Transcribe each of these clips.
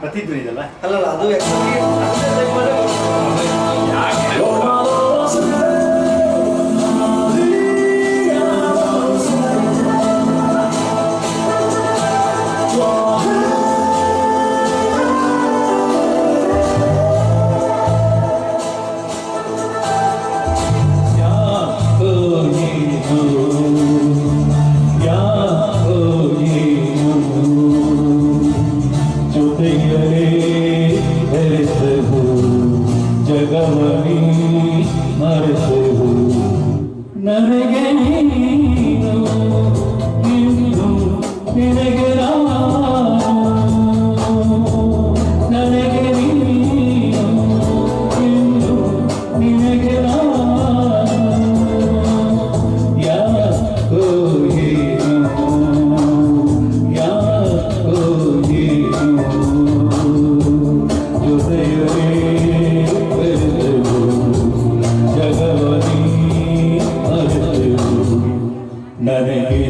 ಪ್ರತಿಧ್ವನಿ ಇದಲ್ಲ ಅಲ್ಲಲ್ಲ ಅದು ಮರೆತೆವು ಜಗವನಿ ಮರೆತೆವು ನನಗೆ ನೀ Nothing.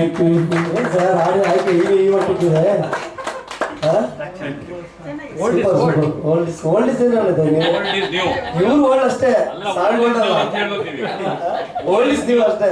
Thank you sir audio ಆಯ್ಕೆ ಈಗ ಈ ಹೊಟ್ಟಿದೆ ಓಲ್ಡ್ ಓಲ್ಡ್ ಇಸ್ ಓಲ್ಡ್ ಅಷ್ಟೇ. ಓಲ್ಡ್ ಇಸ್ ನೀವು. ಅಷ್ಟೇ.